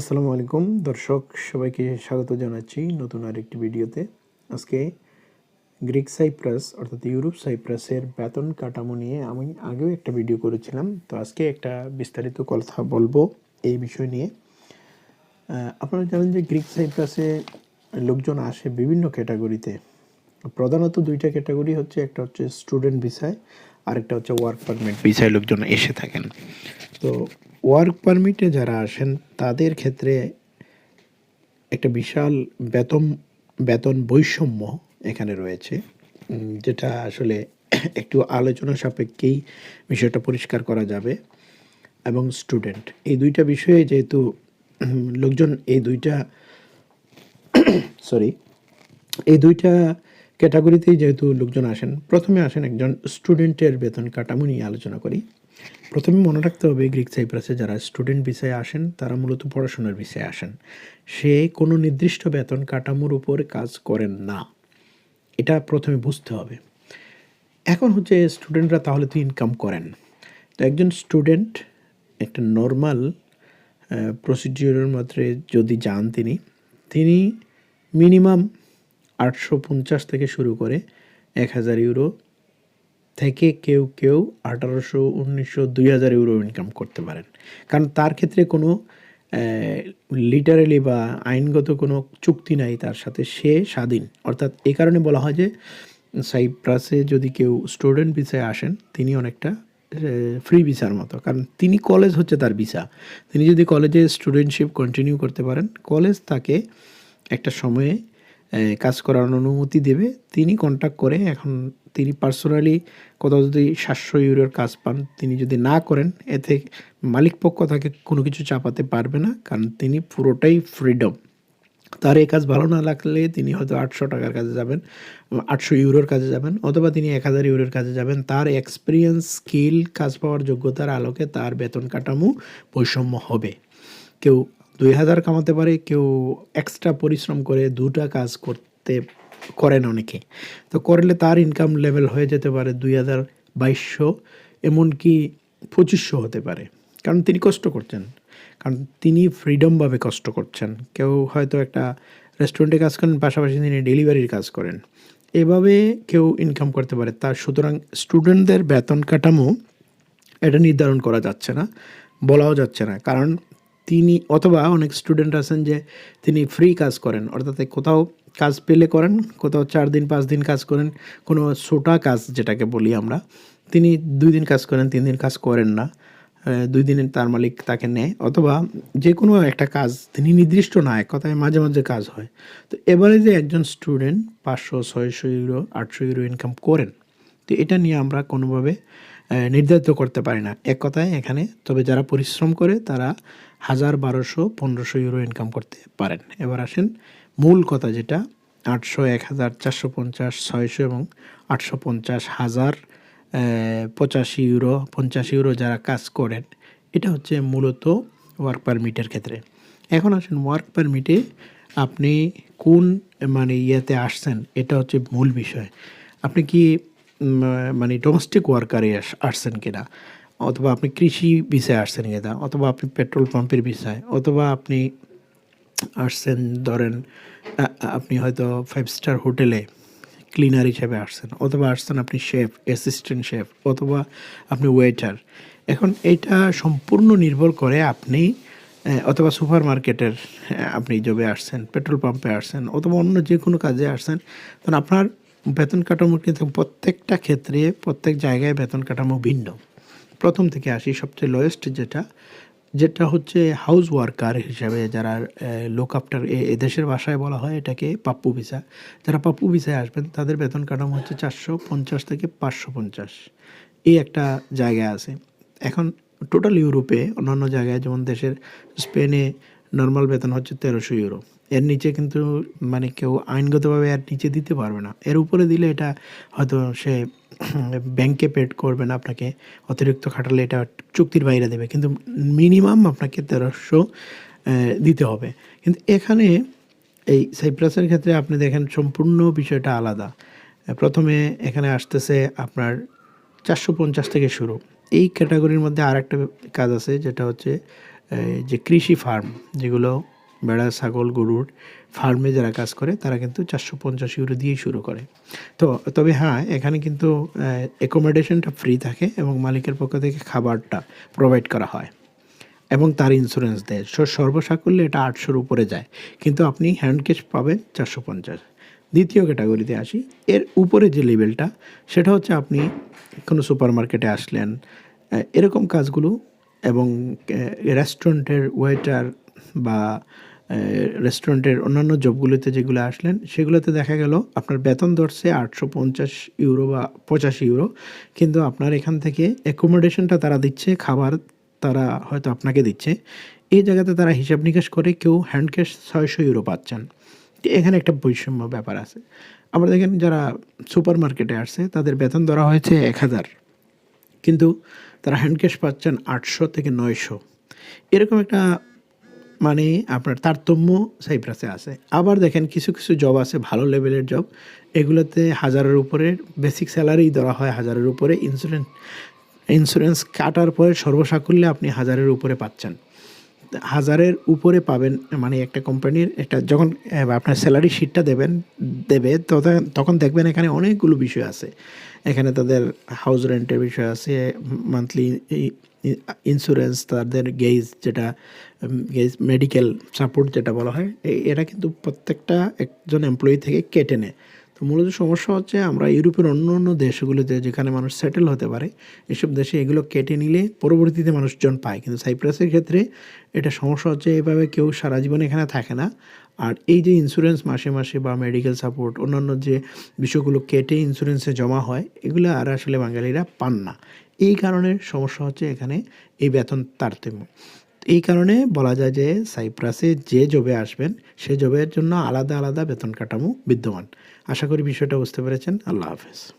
আসসালামু আলাইকুম। দর্শক, সবাইকে স্বাগত জানাচ্ছি নতুন আরেকটি ভিডিওতে। আজকে গ্রিক সাইপ্রাস, অর্থাৎ ইউরোপ সাইপ্রাসের বেতন কাঠামো নিয়ে আমি আগেও একটা ভিডিও করেছিলাম। তো আজকে একটা বিস্তারিত কথা বলব এই বিষয় নিয়ে। আপনারা জানেন যে গ্রিক সাইপ্রাসে লোকজন আসে বিভিন্ন ক্যাটাগরিতে। প্রধানত দুইটা ক্যাটাগরি হচ্ছে, একটা হচ্ছে স্টুডেন্ট ভিসায়, আরেকটা হচ্ছে ওয়ার্ক পারমিট ভিসায় লোকজন এসে থাকেন। তো ওয়ার্ক পারমিটে যারা আসেন, তাদের ক্ষেত্রে একটা বিশাল বেতন বেতন বৈষম্য এখানে রয়েছে। যেটা আসলে একটু আলোচনা সাপেক্ষেই বিষয়টা পরিষ্কার করা যাবে। এবং স্টুডেন্ট, এই দুইটা বিষয়ে যেহেতু লোকজন এই দুইটা সরি এই দুইটা ক্যাটাগরিতেই যেহেতু লোকজন আসেন, প্রথমে আসেন একজন স্টুডেন্টের বেতন কাঠামো নিয়ে আলোচনা করি। প্রথমে মনে রাখতে হবে, গ্রিক সাইপ্রাসে যারা স্টুডেন্ট বিষয়ে আসেন, তারা মূলত পড়াশোনার বিষয়ে আসেন। সে কোনো নির্দিষ্ট বেতন কাঠামোর উপর কাজ করেন না। এটা প্রথমে বুঝতে হবে। এখন হচ্ছে স্টুডেন্টরা তাহলে তো ইনকাম করেন। তো একজন স্টুডেন্ট, একটা নর্মাল প্রসিডিওরের মাত্রে যদি যান তিনি তিনি মিনিমাম আটশো পঞ্চাশ থেকে শুরু করে এক হাজার ইউরো থেকে কেউ কেউ আঠারোশো, উনিশশো, দুই হাজার ইউরো ইনকাম করতে পারেন। কারণ তার ক্ষেত্রে কোনো লিটারেলি বা আইনগত কোনো চুক্তি নাই তার সাথে, সে স্বাধীন। অর্থাৎ এ কারণে বলা হয় যে, সাইপ্রাসে যদি কেউ স্টুডেন্ট ভিসায় আসেন, তিনি অনেকটা ফ্রি ভিসার মতো। কারণ তিনি কলেজ হচ্ছে তার ভিসা তিনি যদি কলেজে স্টুডেন্টশিপ কন্টিনিউ করতে পারেন কলেজ তাকে একটা সময়ে কাজ করার অনুমতি দেবে। তিনি কন্ট্যাক্ট করে এখন তিনি পার্সোনালি কোথাও যদি সাতশো ইউরোর কাজ পান, তিনি যদি না করেন, এতে মালিক পক্ষ তাকে কোনো কিছু চাপাতে পারবে না, কারণ তিনি পুরোটাই ফ্রিডম তার এই কাজ ভালো না লাগলে তিনি হয়তো আটশো টাকার কাজে যাবেন, আটশো ইউরোর কাজে যাবেন, অথবা তিনি এক হাজার ইউরোর কাজে যাবেন। তার এক্সপিরিয়েন্স স্কিল কাজ পাওয়ার যোগ্যতার আলোকে তার বেতন কাঠামো বৈষম্য হবে। কেউ দুই হাজার কামাতে পারে, কেউ এক্সট্রা পরিশ্রম করে দুটা কাজ করতে করেন অনেকে। তো করলে তার ইনকাম লেভেল হয়ে যেতে পারে দুই হাজার বাইশশো, এমনকি পঁচিশশো হতে পারে। কারণ তিনি কষ্ট করছেন। কারণ তিনি ফ্রিডমভাবে কষ্ট করছেন। কেউ হয়তো একটা রেস্টুরেন্টে কাজ করেন, পাশাপাশি তিনি ডেলিভারির কাজ করেন। এভাবে কেউ ইনকাম করতে পারে। তার সুতরাং স্টুডেন্টদের বেতন কাঠামো এটা নির্ধারণ করা যাচ্ছে না, বলাও যাচ্ছে না। কারণ তিনি অথবা অনেক স্টুডেন্ট আছেন যে তিনি ফ্রি কাজ করেন। অর্থাৎ কোথাও কাজ পেলে করেন, কোথাও চার দিন, পাঁচ দিন কাজ করেন, কোনো ছোটা কাজ যেটাকে বলি আমরা, তিনি দুই দিন কাজ করেন, তিন দিন কাজ করেন না। দুই দিনের তার মালিক তাকে নেয়, অথবা যে কোনো একটা কাজ তিনি নির্দিষ্ট না, এক কথায় মাঝে মাঝে কাজ হয়। তো এবারে যে একজন স্টুডেন্ট পাঁচশো, ছয়শো ইউরো আটশো ইউরো ইনকাম করেন, তো এটা নিয়ে আমরা কোনোভাবে নির্ধারিত করতে পারি না। এক কথায় এখানে তবে যারা পরিশ্রম করে তারা হাজার বারোশো, পনেরোশো ইউরো ইনকাম করতে পারেন। এবার আসেন মূল কথা যেটা, আটশো এক হাজার, চারশো পঞ্চাশ, ছয়শো এবং আটশো পঞ্চাশ হাজার পঁচাশি ইউরো, পঞ্চাশ ইউরো যারা কাজ করেন, এটা হচ্ছে মূলত ওয়ার্ক পারমিটের ক্ষেত্রে। এখন আসেন ওয়ার্ক পারমিটে আপনি কোন মানে ইয়েতে আসছেন, এটা হচ্ছে মূল বিষয়। আপনি কি মানে ডোমেস্টিক ওয়ার্কারে আসছেন কিনা? অথবা আপনি কৃষি বিষয়ে আসছেন কিনা? অথবা আপনি পেট্রোল পাম্পের বিষয়? অথবা আপনি আসছেন, ধরেন আপনি হয়তো ফাইভ স্টার হোটেলে ক্লিনার হিসেবে আসছেন, অথবা আসছেন আপনি শেফ অ্যাসিস্ট্যান্ট শেফ অথবা আপনি ওয়েটার এখন এটা সম্পূর্ণ নির্ভর করে আপনি অথবা সুপার মার্কেটের আপনি জবে আসছেন পেট্রোল পাম্পে আসছেন, অথবা অন্য যে কোনো কাজে আসছেন, তখন আপনার বেতন কাঠামো কিন্তু প্রত্যেকটা ক্ষেত্রে, প্রত্যেক জায়গায় বেতন কাঠামো ভিন্ন। প্রথম থেকে আসি, সবচেয়ে লোয়েস্ট যেটা যেটা হচ্ছে হাউস ওয়ার্কার হিসাবে যারা লোক আফটার এদেশের ভাষায় বলা হয় এটাকে পাপ্পু ভিসা যারা পাপ্পু ভিসায় আসবেন, তাদের বেতন কাঠামো হচ্ছে চারশো পঞ্চাশ থেকে পাঁচশো পঞ্চাশ। এই একটা জায়গা আছে। এখন টোটাল ইউরোপে অন্যান্য জায়গায়, যেমন দেশের স্পেনে নর্মাল বেতন হচ্ছে তেরোশো ইউরো। এর নিচে কিন্তু মানে কেউ আইনগতভাবে এর নিচে দিতে পারবে না। এর উপরে দিলে এটা হয়তো সে ব্যাংকে পেড করবে না আপনাকে, অতিরিক্ত খাটালে এটা চুক্তির বাইরে দেবে। কিন্তু মিনিমাম আপনাকে তেরোশো দিতে হবে। কিন্তু এখানে এই সাইপ্রাসের ক্ষেত্রে আপনি দেখেন সম্পূর্ণ বিষয়টা আলাদা। প্রথমে এখানে আসতেছে আপনার চারশো পঞ্চাশ থেকে শুরু। এই ক্যাটাগরির মধ্যে আর একটা কাজ আছে, যেটা হচ্ছে যে কৃষি ফার্ম, যেগুলো বেড়া, ছাগল, গরুর ফার্মে যারা কাজ করে, তারা কিন্তু চারশো পঞ্চাশ ইউরো দিয়েই শুরু করে। তো, তবে হ্যাঁ এখানে কিন্তু অ্যাকোমোডেশনটা ফ্রি থাকে এবং মালিকের পক্ষ থেকে খাবারটা প্রোভাইড করা হয় এবং তার ইন্স্যুরেন্স দেয়। সো, সর্বসাকুল্যে এটা আটশোর উপরে যায়। কিন্তু আপনি হ্যান্ড ক্যাশ পাবেন চারশো পঞ্চাশ। দ্বিতীয় ক্যাটাগরিতে আসি। এর উপরে যে লেভেলটা সেটা হচ্ছে আপনি কোনো সুপার মার্কেটে আসলেন এরকম কাজগুলো এবং রেস্টুরেন্টের ওয়েটার বা রেস্টুরেন্টের অন্যান্য জবগুলোতে যেগুলো আসলেন, সেগুলোতে দেখা গেল আপনার বেতন ধরছে আটশো পঞ্চাশ ইউরো বা পঁচাশি ইউরো কিন্তু আপনার এখান থেকে অ্যাকোমোডেশনটা তারা দিচ্ছে, খাবার তারা হয়তো আপনাকে দিচ্ছে। এই জায়গাতে তারা হিসাব নিকাশ করে কেউ হ্যান্ড ক্যাশ ছয়শো ইউরো পাচ্ছেন। এখানে একটা বৈষম্য ব্যাপার আছে। আমরা দেখেন যারা সুপার মার্কেটে আসছে, তাদের বেতন ধরা হয়েছে এক হাজার, কিন্তু তারা হ্যান্ড ক্যাশ পাচ্ছেন আটশো থেকে নয়শো। এরকম একটা মানে আপনার তারতম্য সাইপ্রাসে আছে। আবার দেখেন কিছু কিছু জব আছে, ভালো লেভেলের জব এগুলোতে হাজারের উপরে বেসিক স্যালারি ধরা হয় হাজারের উপরে। ইন্স্যুরেন্স ইন্স্যুরেন্স কাটার পরে সর্বসাকুল্যে আপনি হাজারের উপরে পাচ্ছেন। হাজারের উপরে পাবেন মানে একটা কোম্পানির একটা যখন আপনার স্যালারি শিটটা দেবেন, দেবে, তখন দেখবেন এখানে অনেকগুলো বিষয় আছে। এখানে তাদের হাউস রেন্টের বিষয় আছে মান্থলি ইন্স্যুরেন্স তাদের গেজ যেটা গেজ মেডিকেল সাপোর্ট যেটা বলা হয়, এ- এরা কিন্তু প্রত্যেকটা একজন এমপ্লয়ি থেকে কেটে নেয়। তো মূলত সমস্যা হচ্ছে আমরা ইউরোপের অন্য অন্য দেশগুলোতে যেখানে মানুষ সেটেল হতে পারে, এসব দেশে এগুলো কেটে নিলে পরবর্তীতে মানুষজন পায়। কিন্তু সাইপ্রাসের ক্ষেত্রে এটা সমস্যা হচ্ছে এভাবে কেউ সারা জীবন এখানে থাকে না। আর এই যে ইন্স্যুরেন্স মাসে মাসে বা মেডিকেল সাপোর্ট অন্যান্য যে বিষয়গুলো কেটে ইন্স্যুরেন্সে জমা হয়, এগুলো আর আসলে বাঙালিরা পান না। এই কারণে সমস্যা হচ্ছে এখানে এই বেতন তারতম্য। এই কারণে বলা যায় যে সাইপ্রাসে যে জবে আসবেন, সে জবের জন্য আলাদা আলাদা বেতন কাঠামো বিদ্যমান। আশা করি বিষয়টা বুঝতে পেরেছেন। আল্লাহ হাফেজ।